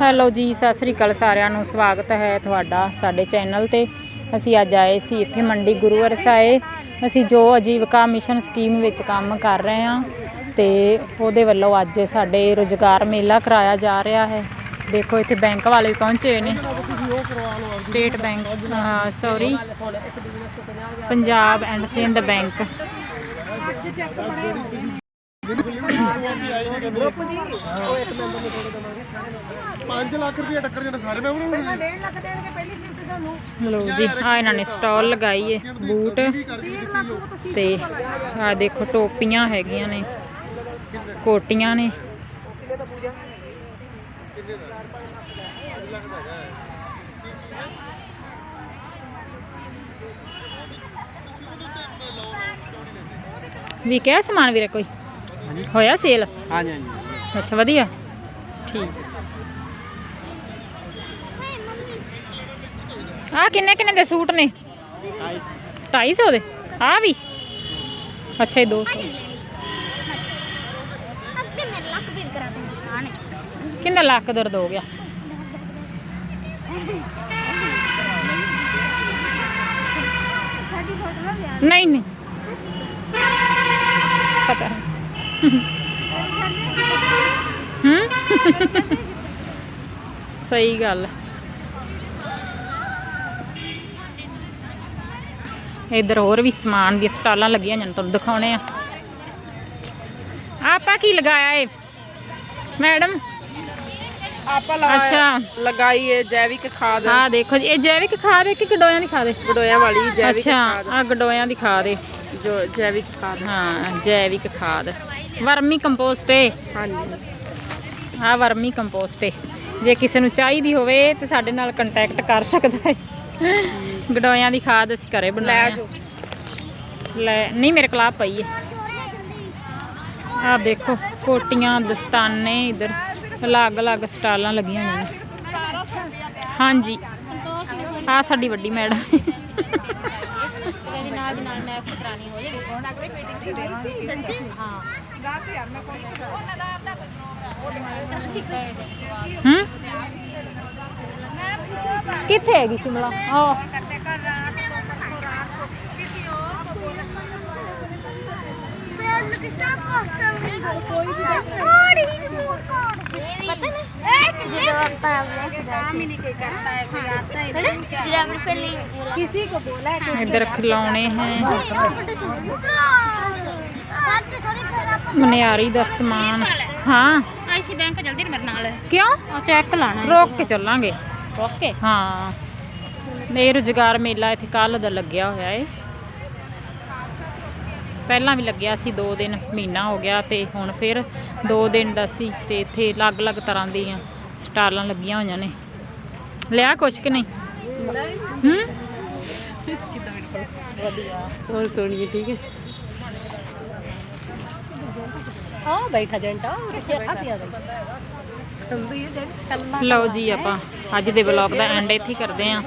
Hello ਜੀ, ਸਤਿ ਸ੍ਰੀ ਅਕਾਲ ਸਾਰਿਆਂ ਨੂੰ। ਸਵਾਗਤ ਹੈ ਤੁਹਾਡਾ ਸਾਡੇ ਚੈਨਲ ਤੇ। ਅਸੀਂ ਅੱਜ ਆਏ ਸੀ ਇੱਥੇ ਮੰਡੀ ਗੁਰੂ ਅਰਸਾਏ ਅਸੀਂ ਜੋ ਅਜੀਵਿਕਾ ਮਿਸ਼ਨ ਸਕੀਮ ਵਿੱਚ ਕੰਮ ਕਰ ਰਹੇ ਹਾਂ ਤੇ ਉਹਦੇ ਵੱਲੋਂ ਅੱਜ ਸਾਡੇ ਰੁਜ਼ਗਾਰ ਮੇਲਾ ਕਰਾਇਆ ਜਾ ਰਿਹਾ ਹੈ। ਦੇਖੋ, ਇੱਥੇ ਬੈਂਕ ਵਾਲੇ ਵੀ ਪਹੁੰਚੇ ਹੋਏ ਨੇ। State bank sorry Punjab and Sind bank. 5 lakh ਰੁਪਏ ਟੱਕਰ ਜਿਹੜਾ ਸਾਰੇ ਮੈਂ ਉਹਨਾਂ ਲੋ ਜੀ ਆ ਇਹਨਾਂ ਨੇ ਸਟਾਲ ਲਗਾਈ ਹੈ ਬੂਟ। ਤੇ ਆ ਦੇਖੋ ਟੋਪੀਆਂ ਹੈਗੀਆਂ ਨੇ ਕੋਟੀਆਂ ਨੇ। ਵੀ ਕਿਆ ਸਮਾਨ ਵੀਰੇ ਕੋਈ? ਹੋਇਆ ਸੇਲ? ਹਾਂਜੀ ਹਾਂਜੀ। ਅੱਛਾ ਵਧੀਆ। ਠੀਕ। ਆ ਕਿੰਨੇ ਕਿੰਨੇ ਦੇ ਸੂਟ ਨੇ? 250 ਦੇ? ਆ ਵੀ? ਅੱਛਾ ਇਹ 200 ਅੱਗੇ ਮੇਰੇ ਲੱਕ ਵੀਰ ਕਰਾ ਦੇ ਆਣੇ ਕਿੰਨਾ ਲੱਕ ਦਰਦ ਹੋ ਗਿਆ? ਸਾਡੀ ਫੋਟੋ ਲਾ ਲਿਆ ਨਹੀਂ ਨਹੀਂ ਪਤਾ ਹੂੰ? ਸਹੀ ਗੱਲ ਇੱਧਰ ਹੋਰ ਵੀ ਸਮਾਨ ਦੀਆਂ ਸਟਾਲਾਂ ਲੱਗੀਆਂ ਹੋਈਆਂ ਤੁਹਾਨੂੰ ਦਿਖਾਉਣੇ ਆ। ਆਪਾਂ ਕੀ ਲਗਾਇਆ ਏ? ਮੈਡਮ? ਆਪਾਂ ਅੱਛਾ। ਲਗਾਈ ਹੈ ਜੈਵਿਕ ਖਾਦ। ਆ ਦੇਖੋ ਜੀ ਇਹ ਜੈਵਿਕ ਖਾਦ ਹੈ ਕਿ ਗਡੋਇਆਂ ਦੀ ਖਾਦ ਹੈ? ਗਡੋਇਆ ਵਾਲੀ ਜੈਵਿਕ ਅੱਛਾ ਖਾਦ। ਆ ਗਡੋਇਆਂ ਦੀ ਖਾਦ ਹੈ। ਜੋ ਜੈਵਿਕ ਖਾਦ ਹਾਂ। ਜੈਵਿਕ ਖਾਦ। ਵਰਮੀ ਕੰਪੋਸਟ ਹੈ। ਹਾਂਜੀ। ਆ ਵਰਮੀ ਕੰਪੋਸਟ ਹੈ। ਜੇ ਕਿਸੇ ਨੂੰ ਚਾਹੀਦੀ ਹੋਵੇ ਤੇ ਸਾਡੇ ਨਾਲ ਕੰਟੈਕਟ ਕਰ ਸਕਦਾ ਹੈ। ਗਡੋਇਆਂ ਦੀ ਖਾਦ ਅਸੀਂ ਘਰੇ ਲੈ ਬਣਾਇਆ ਜੋ ਲੈ ਨਹੀਂ ਮੇਰੇ ਕੋਲ ਆ ਪਈ ਹੈ। ਆ ਦੇਖੋ ਕੋਟੀਆਂ ਦਸਤਾਨੇ ਇਧਰ। ਅਲੱਗ-ਅਲੱਗ ਸਟਾਲਾਂ ਲੱਗੀਆਂ ਹੋਈਆਂ ਨੇ। ਹਾਂਜੀ। ਆ ਸਾਡੀ ਵੱਡੀ ਮੈਡਮ। ਇਹਦੇ ਨਾਲ ਦੀ ਨਾਲ ਮੈਂ ਪੁਰਾਣੀ ਹੋ ਜਾਣੀ ਹੁਣ ਅਗਲੇ ਮੀਟਿੰਗ ਤੇ ਦੇਵਾਂਗੇ ਸੱਚੀ? ਹਾਂ। ਹੂੰ? ਕਿੱਥੇ ਹੈਗੀ ਸ਼ਿਮਲਾ? ਆਹ। ਕਿਸਾ ਪਾਸਾ ਕੋਈ ਵੀ ਕੋੜੀ ਪਤਾ ਨਾ ਜਦੋਂ ਆਪਾਂ ਕੰਮ ਹੀ ਨਹੀਂ ਕੋਈ ਕਰਤਾ ਹੈ ਕੋਈ ਆਤਾ ਹੈ ਜਦੋਂ ਆਪਾਂ ਪਹਿਲੀ ਕਿਸੇ ਕੋ ਬੋਲਾ ਹੈ इधर खिलौने हैं ਥੋੜੀ ਮਨਿਆਰੀ ਦਾ ਸਮਾਨ ਹਾਂ ਆਈਸੀ ਬੈਂਕ ਜਲਦੀ ਮੇਰੇ ਨਾਲ ਕਿਉਂ ਆ ਚੈੱਕ ਲਾਣਾ ਰੋਕ ਕੇ ਚੱਲਾਂਗੇ ਓਕੇ ਹਾਂ ਇਹ ਰੁਜ਼ਗਾਰ ਮੇਲਾ ਇੱਥੇ ਕੱਲ ਦਾ ਲੱਗਿਆ ਹੋਇਆ ਏ ਪਹਿਲਾਂ ਵੀ ਲੱਗਿਆ ਸੀ 2 ਦਿਨ ਮਹੀਨਾ ਹੋ ਗਿਆ ਤੇ ਹੁਣ ਫਿਰ 2 ਦਿਨ ਦਾ ਸੀ ਤੇ ਇੱਥੇ ਅਲੱਗ-ਅਲੱਗ ਤਰ੍ਹਾਂ ਦੀਆਂ ਸਟਾਲਾਂ ਲੱਗੀਆਂ ਹੋਈਆਂ ਨੇ। ਲਿਆ ਕੁਛ ਕਿ ਨਹੀਂ? ਹੂੰ? ਹੋਰ ਸੋਣੀਏ ਠੀਕ ਹੈ। ਆ ਬੈਠਾ ਜੰਟਾ ਉਹ ਆ ਪਿਆ ਲਓ ਜੀ ਆਪਾਂ ਅੱਜ ਦੇ ਵਲੌਗ ਦਾ ਐਂਡ ਇੱਥੇ ਹੀ ਕਰਦੇ ਆਂ